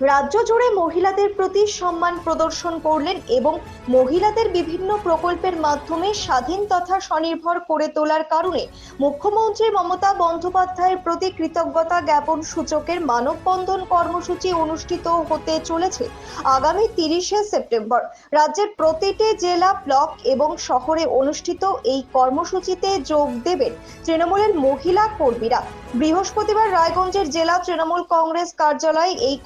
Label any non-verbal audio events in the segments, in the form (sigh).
রাজ্য জুড়ে মহিলাদের প্রতি সম্মান প্রদর্শন করলেন এবং মহিলাদের বিভিন্ন প্রকল্পের মাধ্যমে স্বাধীন তথা স্বনির্ভর করে তোলার কারণে মুখ্যমন্ত্রী মমতা বন্দ্যোপাধ্যায়ের প্রতি কৃতজ্ঞতা জ্ঞাপন সূচকের মানববন্ধন কর্মসূচি অনুষ্ঠিত হতে চলেছে আগামী তিরিশে সেপ্টেম্বর। রাজ্যের প্রতিটি জেলা, ব্লক এবং শহরে অনুষ্ঠিত এই কর্মসূচিতে যোগ দেবেন তৃণমূলের মহিলা কর্মীরা। বৃহস্পতিবার রায়গঞ্জের জেলা তৃণমূল কংগ্রেস কার্যালয়ে এই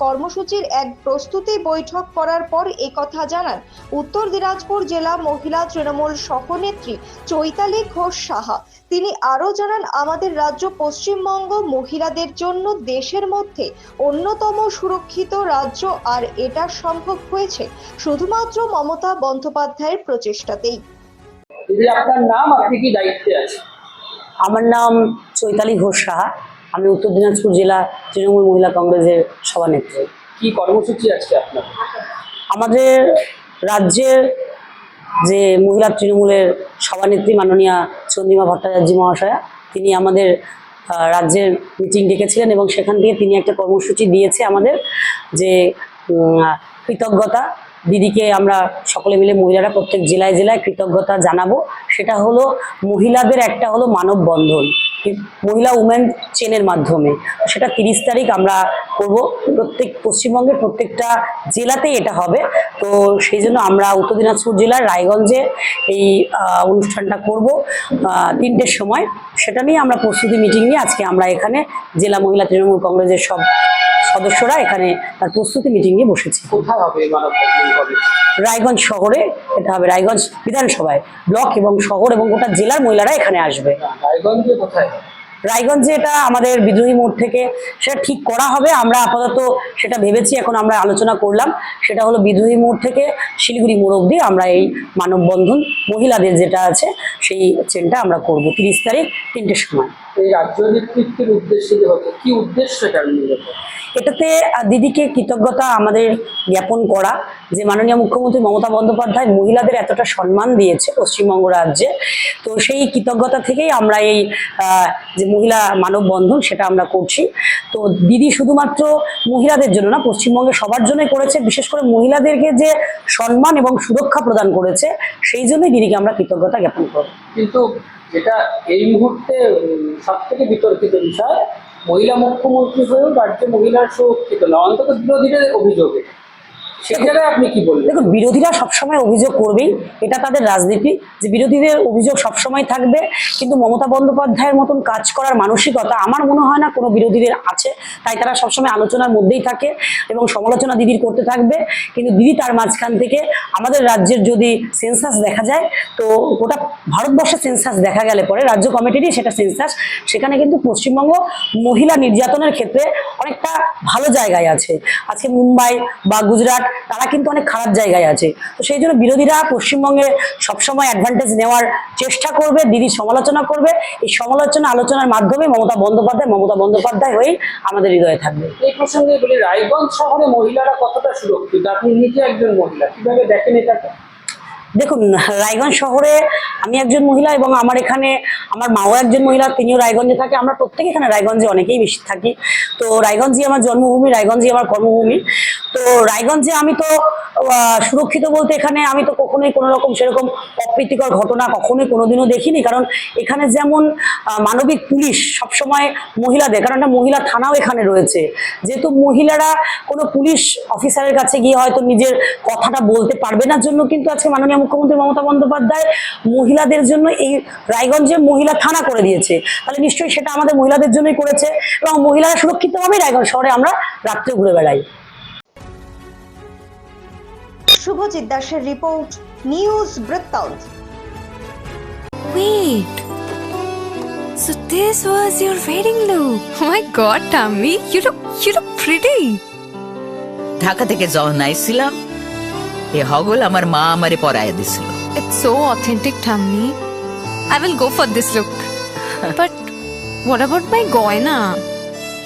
কর্মসূচির এক প্রস্তুতি বৈঠক করার পর একথা জানান উত্তর দিনাজপুর জেলা মহিলা তৃণমূল সহনেত্রী চৈতালি ঘোষ সাহা। তিনি আরও জানান আমাদের রাজ্য পশ্চিমবঙ্গ মহিলাদের জন্য দেশের মধ্যে অন্যতম সুরক্ষিত রাজ্য আর এটা সম্ভব হয়েছে শুধুমাত্র মমতা বন্দ্যোপাধ্যায়ের প্রচেষ্টাতেই। আপনার নাম আপনি কি দায়িত্বে আছে আমার নাম চৈতালি ঘোষ সাহা। আমি উত্তর দিনাজপুর জেলা তৃণমূল মহিলা কংগ্রেসের সভানেত্রী। কি কর্মসূচি আছে আপনার? আমাদের রাজ্যের যে মহিলা তৃণমূলের সভানেত্রী মাননীয়া চন্দ্রিমা ভট্টাচার্য মহাশয়া, তিনি আমাদের রাজ্যের মিটিং ডেকেছিলেন এবং সেখান থেকে তিনি একটা কর্মসূচি দিয়েছে আমাদের যে কৃতজ্ঞতা। দিদিকে আমরা সকলে মিলে মহিলারা প্রত্যেক জেলায় জেলায় কৃতজ্ঞতা জানাব। সেটা হলো মহিলাদের একটা হলো মানববন্ধন। মহিলা উমেন চেনের মাধ্যমে। সেটা তিরিশ তারিখ আমরা করব। প্রত্যেক পশ্চিমবঙ্গের প্রত্যেকটা জেলাতেই এটা হবে। তো সেই জন্য আমরা উত্তর দিনাজপুর জেলার রায়গঞ্জে এই অনুষ্ঠানটা করব তিনটের সময়। সেটা নিয়ে আমরা প্রস্তুতি মিটিং নিয়ে আজকে আমরা এখানে জেলা মহিলা তৃণমূল কংগ্রেসের সব সদস্যরা এখানে তার প্রস্তুতি মিটিং নিয়ে বসেছি। রায়গঞ্জ শহরে এটা হবে রায়গঞ্জ বিধানসভায় ব্লক এবং শহর এবং গোটা জেলার মহিলারা এখানে আসবে। রায়গঞ্জে কোথায় রায়গঞ্জে এটা আমাদের বিদ্রোহী মোড় থেকে সেটা ঠিক করা হবে আমরা আপাতত সেটা ভেবেছি এখন আমরা আলোচনা করলাম। সেটা হলো বিদ্রোহী মোড় থেকে শিলিগুড়ি মোড় অব্দি আমরা এই মানববন্ধন মহিলাদের যেটা আছে সেই চেনটা আমরা করব। তিরিশ তারিখ তিনটের সময়। এই রাজ্য নেতৃত্বের উদ্দেশ্যে হবে? কি উদ্দেশ্য এটা এটাতে দিদিকে কৃতজ্ঞতা আমাদের জ্ঞাপন করা যে মাননীয় মুখ্যমন্ত্রী মমতা বন্দ্যোপাধ্যায় মহিলাদের এতটা সম্মান দিয়েছে পশ্চিমবঙ্গ রাজ্যে। তো সেই কৃতজ্ঞতা থেকেই আমরা এই যে মহিলা মানববন্ধন সেটা আমরা করছি। তো দিদি শুধুমাত্র মহিলাদের জন্য না পশ্চিমবঙ্গে সবার জন্যই করেছে বিশেষ করে মহিলাদেরকে যে সম্মান এবং সুরক্ষা প্রদান করেছে সেই জন্যই দিদিকে আমরা কৃতজ্ঞতা জ্ঞাপন করব। কিন্তু যেটা এই মুহূর্তে সব থেকে বিতর্কিত বিষয়, মহিলা মুখ্যমন্ত্রী হয়েও রাজ্যে মহিলার সুরক্ষিত না অন্তত বিরোধীদের অভিযোগে। সেই জায়গায় আপনি কি বলবেন? দেখুন, বিরোধীরা সবসময় অভিযোগ করবেই। এটা তাদের রাজনীতি। যে বিরোধীদের অভিযোগ সবসময় থাকবে, কিন্তু মমতা বন্দ্যোপাধ্যায়ের মতন কাজ করার মানসিকতা আমার মনে হয় না কোনো বিরোধীদের আছে। তাই তারা সবসময় আলোচনার মধ্যেই থাকে এবং সমালোচনা দিদির করতে থাকবে। কিন্তু দিদি তার মাঝখান থেকে, আমাদের রাজ্যের যদি সেন্সাস দেখা যায়, তো গোটা ভারতবর্ষের সেন্সাস দেখা গেলে পরে, রাজ্য কমিটিরই সেটা সেন্সাস। সেখানে কিন্তু পশ্চিমবঙ্গ মহিলা নির্যাতনের ক্ষেত্রে অনেকটা ভালো জায়গায় আছে। আজকে মুম্বাই বা গুজরাট তারা কিন্তু অনেক খারাপ জায়গায় আছে। তো সেই জন্য বিরোধীরা পশ্চিমবঙ্গে সবসময় অ্যাডভান্টেজ নেওয়ার চেষ্টা করবে, দিদি সমালোচনা করবে। এই সমালোচনা আলোচনার মাধ্যমে মমতা বন্দ্যোপাধ্যায় মমতা বন্দ্যোপাধ্যায় হয়েই আমাদের হৃদয়ে থাকবে। এই প্রসঙ্গে বলি, রায়গঞ্জ শহরে মহিলারা কতটা সুরক্ষিত? আপনি নিজে একজন মহিলা, কীভাবে দেখেন এটাকে? দেখুন, রায়গঞ্জ শহরে আমি একজন মহিলা এবং আমার এখানে আমার মাও একজন মহিলা, তিনিও রায়গঞ্জে থাকে। আমরা প্রত্যেকে এখানে রায়গঞ্জে অনেকেই বেশি থাকি। তো রায়গঞ্জই আমার জন্মভূমি, রায়গঞ্জই আমার কর্মভূমি। তো রায়গঞ্জে আমি তো সুরক্ষিত বলতে এখানে আমি তো কখনোই কোনো রকম সেরকম অপ্রীতিকর ঘটনা কখনোই কোনোদিনও দেখিনি। কারণ এখানে যেমন মানবিক পুলিশ সবসময় মহিলাদের, কারণ একটা মহিলা থানাও এখানে রয়েছে। যেহেতু মহিলারা কোনো পুলিশ অফিসারের কাছে গিয়ে হয়তো নিজের কথাটা বলতে পারবে না, জন্য কিন্তু আজকে মাননীয় মুখ্যমন্ত্রী মমতা বন্দ্যোপাধ্যায় মহিলাদের জন্য এই রায়গঞ্জে মহিলা থানা করে দিয়েছে তাহলে নিশ্চয়ই সেটা আমাদের মহিলাদের জন্যই করেছে এবং মহিলারা সুরক্ষিতভাবেই রায়গঞ্জ শহরে আমরা রাত্রে ঘুরে বেড়াই শুভজিৎ দাসের রিপোর্ট নিউজ বৃত্তান্ত Wait. So this was your wedding look. Oh my god, Tammy, you look you look pretty. Dhaka থেকে যখন আইছিলাম এ হগল আমার মা আমারে পরায় দিছিল It's so authentic, Tammy. I will go for this look. (laughs) but what about my goina?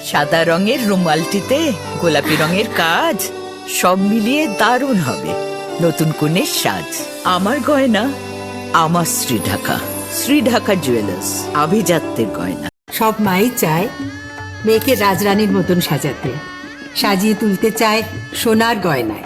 সাদা রঙের রুমালটিতে গোলাপি রঙের কাজ সব মিলিয়ে দারুণ হবে নতুন কনের সাজ আমার গয়না আমার শ্রী ঢাকা শ্রী ঢাকা জুয়েলার্স আভিজাত্যের গয়না সব মাই চায় মেয়েকে রাজরানীর মতন সাজাতে সাজিয়ে তুলতে চায় সোনার গয়নায়